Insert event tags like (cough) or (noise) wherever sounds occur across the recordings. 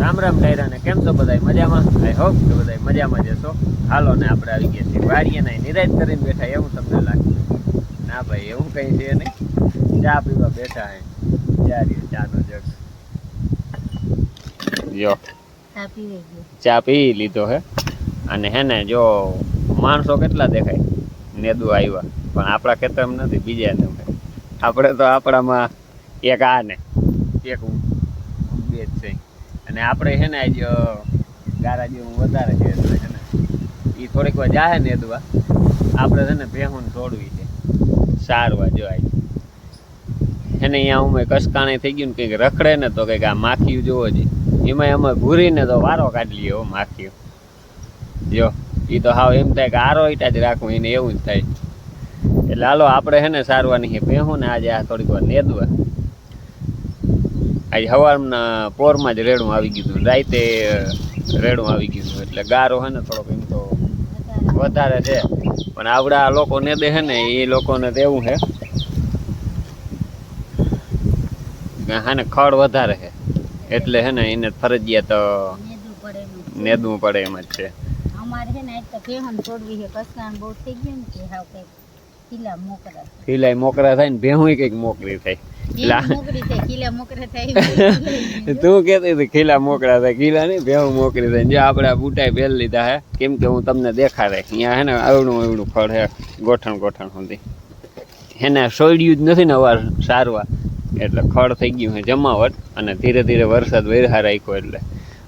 રામ રામ કાયરા ને કેમ છો બધાય મજામાં? આઈ હોપ કે બધાય મજામાં જશો હાલો ને આપણે આવી ગયા છીએ વાડીએ ને નિરાજ કરીને બેઠા એવું તમને લાગે. ના ભાઈ એવું કઈ છે નહીં. ચા પીવા બેઠા હે. ચા રહ્યો ચાનો જગ. જો ચા પી લીધો હે. અને હે ને જો માણસો કેટલા દેખાય? નેદુ આવ્યા પણ આપણા ખેતર નથી બીજા ને આપણે તો આપણામાં એક આ ને એક બે જ છે. અને આપણે છે ને આજ ગારા વધારે છે ને એ થોડીક વાર જાહે નેદવા આપણે છે ને ભેહું છોડવી છે. સારવા જો આજ. એને અહીંયા અમે કસકાણે થઈ ગયું ને કંઈક રખડે ને તો કંઈક આ માખીયું જોવો છે એમાં અમે ઘૂરીને તો વારો કાઢી લઈએ હો માખીઓ જો એ તો હાવ એમ થાય કે આરો ઈટા જ રાખવું એને એવું જ થાય. એટલે હાલો, આપણે છે ને છે ભેહું ને આજે આ થોડીક વાર નેદવા. આજે સવારના પોરમાં જ રેડું આવી ગયું રાતે રેડું આવી ગયું એટલે ગારો હે ને થોડોક એમ તો વધારે છે. પણ આવડા લોકો નેદે છે ને એ લોકોને દેવું છે હા ને ખડ વધારે છે એટલે હે ને એને ફરજિયાત પડે નેદવું પડે એમ જ છે. અમારે છે ને આજ તો ભેહન છોડવી છે કસકાણ બહુ થઈ ગયું ને કે હાવ કંઈક કિલ્લા મોકરા. સિલાઈ મોકરા થાય ને ભેહું કંઈક મોકરી થાય. (laughs) તું કેતી હતી ખીલા મોકરા થાય ખીલા નહીં ભેહું મોકરી થાય. જો આપણે બુટાઈ પહેલ લીધા હે કેમ કે હું તમને દેખાડે. અહીંયા હે ને આવડું આવડું ફળ હે ગોઠણ ગોઠણ સુધી. એને સોડ્યું જ નથી ને અવાર સારવા. એટલે ખડ થઈ ગયું છે જમાવટ અને ધીરે ધીરે વરસાદ વેરહા રાખ્યો એટલે.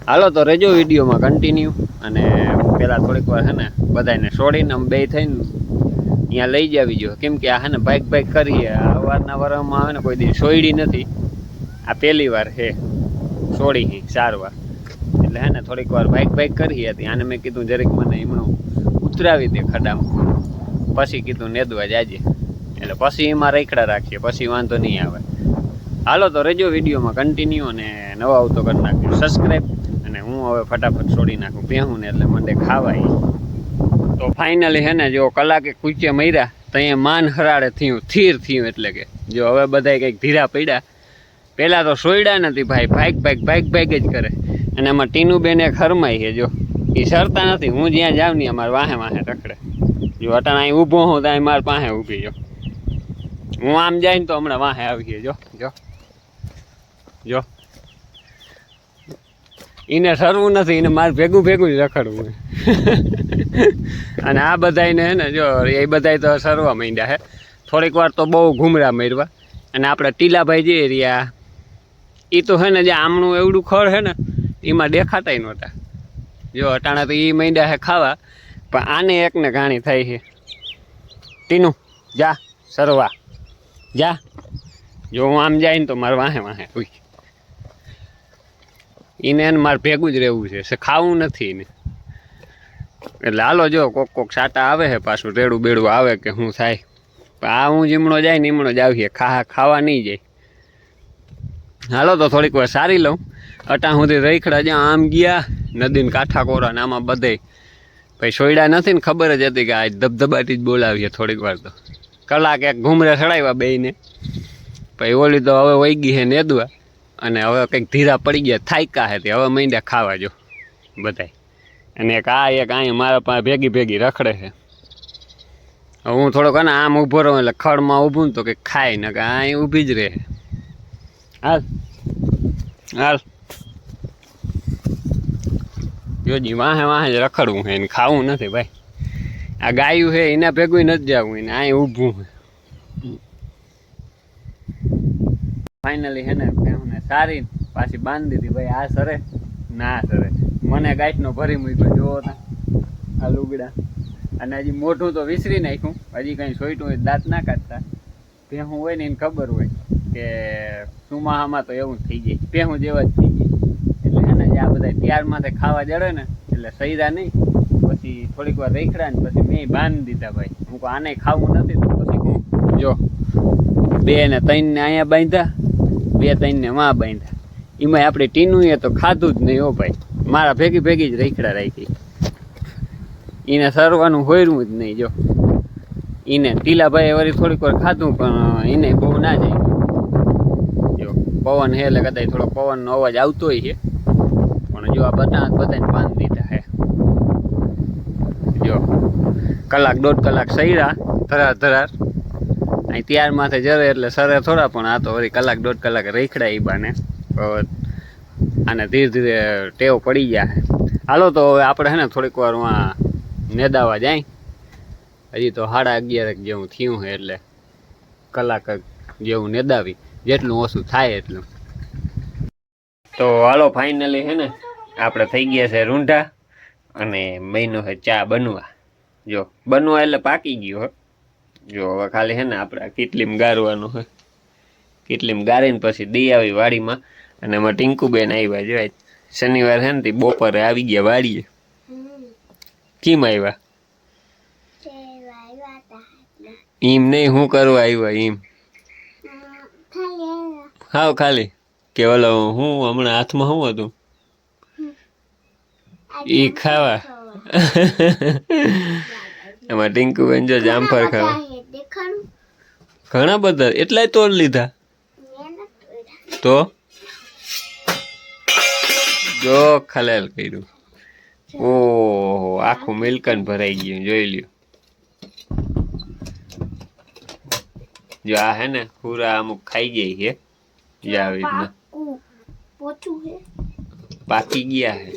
હાલો તો રેજો વિડીયોમાં કન્ટિન્યુ અને પહેલાં થોડીક વાર છે ને બધાને છોડીને આમ બે થઈને અહીંયા લઈ જવી જોઈએ. કેમ કે આ હે ને બાઇક બાઇક કરીએ અવારના વારમાં આવે ને કોઈ દી સોયડી નથી. આ પહેલી વાર છે. સોડી હી, ચાર વાર. એટલે હે ને થોડીક વાર બાઇક બાઇક કરીએ હતી આને મેં કીધું જરીક મને એમણું ઉતરાવી દે ખડામાં. પછી કીધું નેદવા જાજે. એટલે પછી એમાં રેખડા રાખીએ, પછી વાંધો નહીં આવે. હાલો તો રેજો વિડીયોમાં કન્ટિન્યુ અને નવા આવતો કરી નાખ્યું સબસ્ક્રાઈબ અને હું હવે ફટાફટ છોડી નાખું. પહેવું ને એટલે મને ખાવાય. તો ફાઇનલી હે ને જો કલાકે કૂચે મર્યા, તો અહીંયા માન હરાડે થયું થીર થયું એટલે કે. જો હવે બધાય કંઈક ધીરા પડ્યા. પહેલાં તો સોયડા નથી ભાઈ ભાઈક ભાઈક ભાઈક ભાઈક જ કરે. અને એમાં ટીનુબેન એક હરમાઈ છે, જો. એ સરતા નથી, હું જ્યાં જાઉં ને અમારે વાહે વાહે રખડે. જો અટાણ અહીં ઊભો હું તો અહીં મારે પાસે ઊભી જો હું આમ જાય ને તો હમણાં વાહે આવી જો જો. જો. એને સરવું નથી એને મારે ભેગું ભેગું જ રખડવું અને આ બધાયને હે ને, જો, એ બધાય તો સરવા માંડ્યા હે. થોડીક વાર તો બહુ ઘૂમરા મારવા અને આપણે ટીલાભાઈ જે રહ્યા એ તો હે ને, જે આમણું એવડું ખડ હે ને, એમાં દેખાતાય નહોતા. જો, અટાણા તો એ માંડ્યા હે ખાવા. પણ આને એકને ઘાણી થાય છે. તીનું જા, સરવા. જા. જો, હું આમ જાય ને તો મારે વાહે વાહે ઉઈ. એને એને મારે ભેગું જ રહેવું છે. ખાવું નથી એને. એટલે હાલો જો, કોક કોક સાટા આવે છે પાછું, રેડું બેડું આવે કે શું થાય. આ હું જીમણો જાય ને ઈમણો જ આવીએ ખા ખાવા નહીં જાય. હાલો તો થોડીક વાર સારી લઉં. અટા સુધી રેખડા જ્યાં આમ ગયા, નદીને કાંઠા કોરા ને આમાં બધે. પછી સોયડા નથી ને ખબર જ હતી કે આ ધબધબાટી જ બોલાવીએ થોડીક વાર તો. કલાક એક ઘૂમરે ચડાવ્યા બેને પછી ઓલી તો હવે વહી ગઈ છે નેદવા. અને હવે કંઈક ધીરા પડી ગયા, થાયકા હે તે. હવે માંડ્યા ખાવા જો, બધાય. અને એક આ એક અહીંયા મારા પાસે ભેગી ભેગી રખડે છે. હું થોડોક ને આમ ઊભો રહું એટલે ખડમાં ઊભું ને તો કંઈક ખાય ને કે અહીં ઊભી જ રહે. હાલ. હાલ. જોજી વાહે વાહે જ રખડવું છે એને ખાવું નથી ભાઈ. આ ગાયું છે એના ભેગું નથી જવું, એને અહીં ઊભું છે ફાઇનલી હે ને સારી પાછી બાંધી દીધી, ભાઈ, આ સરે. ના, સરે. મને ગાંઠનો ભરી મૂક્યો જોવો તા આ લુગડા. અને હજી મોઢું તો વિસરી નાખ્યું. હજી કંઈ સોઈટું હોય દાંત ના કાઢતા. ભેહું હોય ને એને ખબર હોય કે સુમાહામાં તો એવું થઈ જાય ભેહું જેવા જ થઈ જાય એટલે એને જે આ બધા ત્યાર માથે ખાવા જડે ને, એટલે સૈરા નહીં. પછી થોડીક વાર રેખડા ને પછી મેં બાંધી દીધા, ભાઈ. હું આને ખાવું નથી તો પછી હું જો, બે ને ત્રણ ને અહીંયા બાંધ્યા. બે ત્રણમાં બાંધ્યા. એમાં આપણે ટીનું તો ખાધું જ નહીં હો ભાઈ. મારા ભેગી ભેગી જ રેખડા રાખી. એને સરવાનું હોયરું જ નહીં, જો. એને ટીલાભાઈએ વળી થોડીક વાર ખાધું, પણ એને બહુ ના જાય. જો, પવન હે એટલે કદાચ થોડો પવનનો અવાજ આવતો છે. પણ જો આ બધા બધાને પાન દીધા હે જો, કલાક દોઢ કલાક સૈરા, ધરાર ધરાર. અહીં ત્યાર માથે જરે એટલે સરે થોડા પણ આ તો વળી કલાક દોઢ કલાક રેખડા ઈ બાને. આને ધીરે ધીરે ટેવ પડી ગયા હાલો તો હવે આપણે હે ને થોડીક વારમાં નેદાવા જાય. હજી તો સાડા અગિયાર જેવું થયું છે એટલે કલાક જેવું નેદાવી, જેટલું ઓછું થાય એટલું. તો હાલો ફાઇનલી છે ને આપણે થઈ ગયા છે રૂંઢા અને મહિનો છે ચા બનવા. જો બનવા એટલે પાકી ગયો હો. જો, હવે ખાલી હે ને આપણે કેટલીમ ગારવાનું હોય કેટલીમ ગારીને પછી દઈ આવી વાડીમાં અને એમાં ટીંકુબેન આવ્યા જો શનિવાર છે ને બપોરે આવી ગયા વાડીએ. કેમ આવ્યા એમ નહીં, હું કરવા આવ્યા એમ હાવ ખાલી. કે ઓલો હું હમણાં હાથમાં શું હતું? એ ખાવા. એમાં ટીંકુબેન જો જામફળ ખાવા. ઘણા બધા? એટલાય તોડ લીધા. તો? જો ખલેલ કર્યું. ઓહો આખું મિલ્કન ભરાઈ ગયું જોઈ લ્યો. જો આ હે ને પૂરા અમુક ખાઈ ગઈ છે જે આવી રીતના પાકી ગયા હે.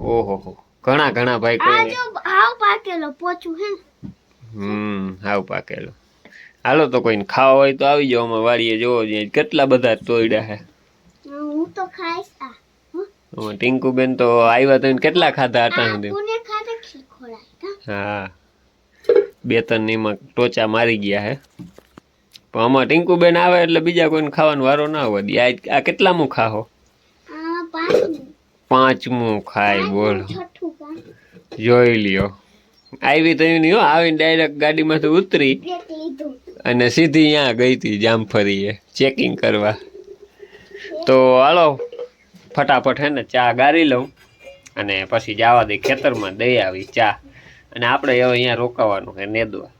ઓહો હો. ઘણા ઘણા ભાઈ આ જો હાવ પાકેલો પોચું હે હમ હાવ પાકેલો. હાલો તો કોઈને ખાવા હોય તો આવી જાઓ અમારે વાડીએ જોવો જોઈએ કેટલા બધા તોડ્યા હે. હું તો ખાઈશ આ. અમારે ટીંકુબેન તો આવ્યા તો કેટલા ખાધા હતા સુધી? હા? બે ત્રણ નીમાં ટોચા મારી ગયા હે. પણ આમાં ટીંકુબેન આવે એટલે બીજા કોઈને ખાવાનો વારો ના હોય. દે આ કેટલામું ખાહો? પાંચમું. ખાય બોલ. છઠ્ઠું. જોઈ લ્યો. આવી તો નહીં હો આવીને ડાયરેક્ટ ગાડીમાંથી ઉતરી અને સીધી ત્યાં ગઈ હતી જામફરીએ ચેકિંગ કરવા. તો હાલો ફટાફટ હે ને ચા ગારી લઉં અને પછી જવા દઈ ખેતરમાં દઈ આવી ચા. અને આપણે હવે અહીંયા રોકાવાનું કે નેદવા.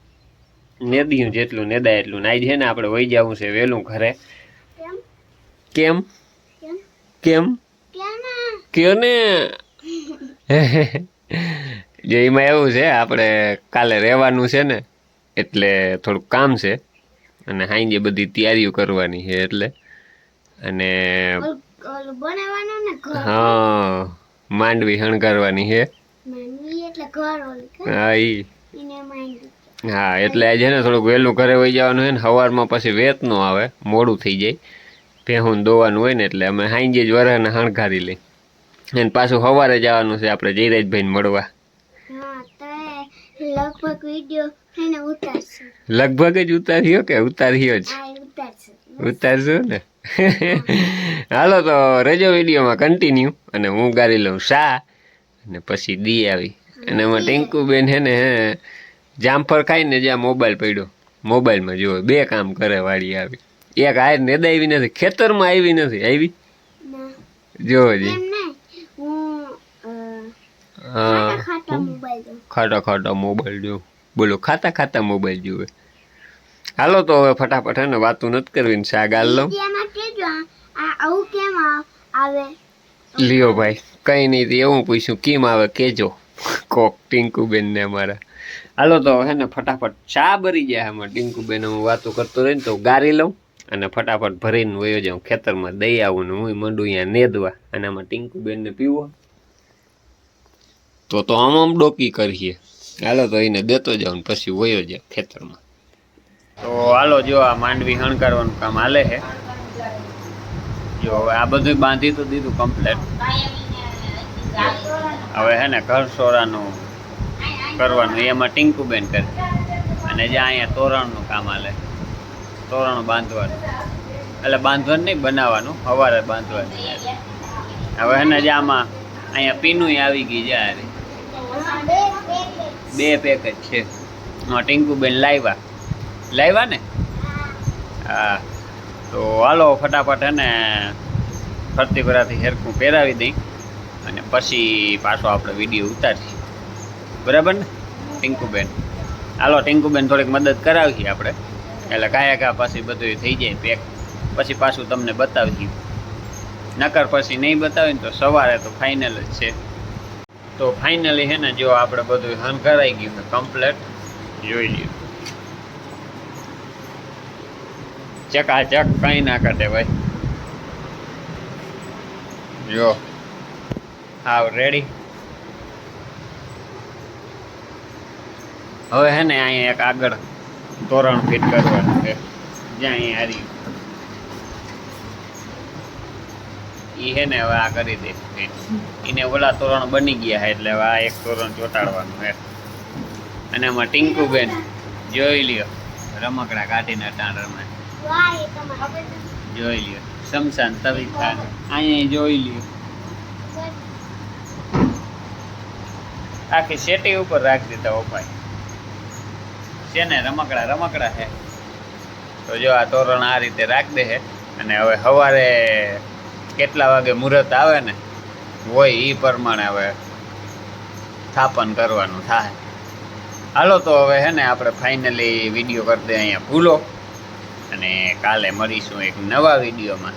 નેદ્યું જેટલું નેદાય એટલું. નાઈ છે ને આપણે વહી જવું છે વહેલું ઘરે. કેમ? કેમ? કેમ? કયો ને (laughs) જો એમાં એવું છે આપણે કાલે રહેવાનું છે ને એટલે થોડુંક કામ છે. અને સાંજે બધી તૈયારીઓ કરવાની છે એટલે. અને હા માંડવી શણગારવાની છે. હા ઈ. હા એટલે આજે ને થોડુંક વહેલું ઘરે વહી જવાનું હોય ને સવારમાં પછી વેત ન આવે મોડું થઈ જાય. ભેહું દોવાનું હોય ને એટલે અમે સાંજે જ વરાને શણગારી લઈ અને પાછું સવારે જવાનું છે આપણે જયરાજભાઈને મળવા. લગભગ વીડિયો એને ઉતારશે. લગભગ જ ઉતાર્યો કે ઉતાર્યો જ? ઉતારશું. ને? હાલો તો રજો વિડીયોમાં કન્ટિન્યુ અને હું ગાડી લઉં શા? અને પછી દી આવી. અને એમાં ટીંકુબેન હે ને જામફળ ખાઈને જ્યાં મોબાઈલ પડ્યો. મોબાઈલમાં જુઓ બે કામ કરે વાળી આવી. એક હાર નેદાવી નથી ખેતરમાં આવી નથી આવી? જોવો જી. ખાટા ખાટા મોબાઈલ જો બોલો ખાતા ખાતા મોબાઈલ જોવે. હાલો તો હવે ફટાફટ હે ને વાતું નથી કરવી ને શા ગાલ લઉં. લ્યો ભાઈ કઈ નહીં એવું પૂછ્યું કેમ આવે કેજો. કોક ટીંકુબેન ને અમારા. હાલો તો હે ને ફટાફટ ચા ભરી જાય આમાં ટીંકુબેન હું વાતો કરતો રહી ને તો ગારી લઉં અને ફટાફટ ભરીને વયો જાઉં ખેતરમાં દઈ આવું ને હું મંડું અહીંયા નેદવા અને આમાં ટીંકુબેન ને પીવો. તો તો આમ આમ ડોકી કરીએ. હાલો તો એને દેતો જાઉં ને પછી વયો જાય ખેતરમાં. તો હાલો, જો આ માંડવી હણકારવાનું કામ હાલે છે. જો હવે આ બધું બાંધી તો દીધું કમ્પ્લેટ હવે હે ને ઘર સોરાનું કરવાનું, એમાં ટીંકુબેન કરે. અને જે અહીંયા તોરણનું કામ હાલે, તોરણ બાંધવાનું. એટલે બાંધવાનું નહીં, બનાવવાનું સવારે બાંધવાનું. હવે હે ને જે આમાં અહીંયા પીનું આવી ગઈ જાય બે પેકેજ છે. એમાં ટીંકુબેન લાવ્યા લાવ્યા ને? હા. તો હાલો, ફટાફટ હે ને ફરતી ફરાથી હેરકું પહેરાવી દઈ અને પછી પાછો આપણે વીડિયો ઉતારીએ બરાબર ને, ટીંકુબેન? હાલો, ટીંકુબેન થોડીક મદદ કરાવીએ આપણે. એટલે કાયા કા પછી બધું થઈ જાય પેક પછી પાછું તમને બતાવીએ નકર પછી નહીં બતાવીને તો સવારે તો ફાઇનલ જ છે. તો ફાઇનલી હે ને જો આપણે બધું હંકારાઈ ગયું છે કમ્પ્લેટ જોઈ લ્યો. ચકાચક કઈ ના કાઢે ભાઈ. જો હાવ રેડી હવે હે ને અહીંયા એક આગળ તોરણ ફિટ કરવાનું છે. જ્યાં અહીંયા હારી હે ને હવે આ કરી દે. ફિટ એને ઓલા તોરણ બની ગયા એટલે હવે આ એક તોરણ ચોટાડવાનું હે. અને એમાં ટિંકુબેન જોઈ લ્યો. રમકડા કાઢીને ટાણ રમે. જોઈ લ્યો. શમશાન તવી ખાન અહીંયા જોઈ લ્યો. આખી શેટી ઉપર રાખી દીધા ઓપાય. છે ને રમકડા રમકડા છે તો જો આ તોરણ આ રીતે રાખી દે છે અને હવે સવારે કેટલા વાગે મુહૂર્ત આવે ને, હોય એ પ્રમાણે હવે સ્થાપન કરવાનું થાય. હાલો તો હવે હે ને આપણે ફાઇનલી વીડિયો કરી દે અહીંયા ભૂલો. અને કાલે મળીશું એક નવા વિડીયોમાં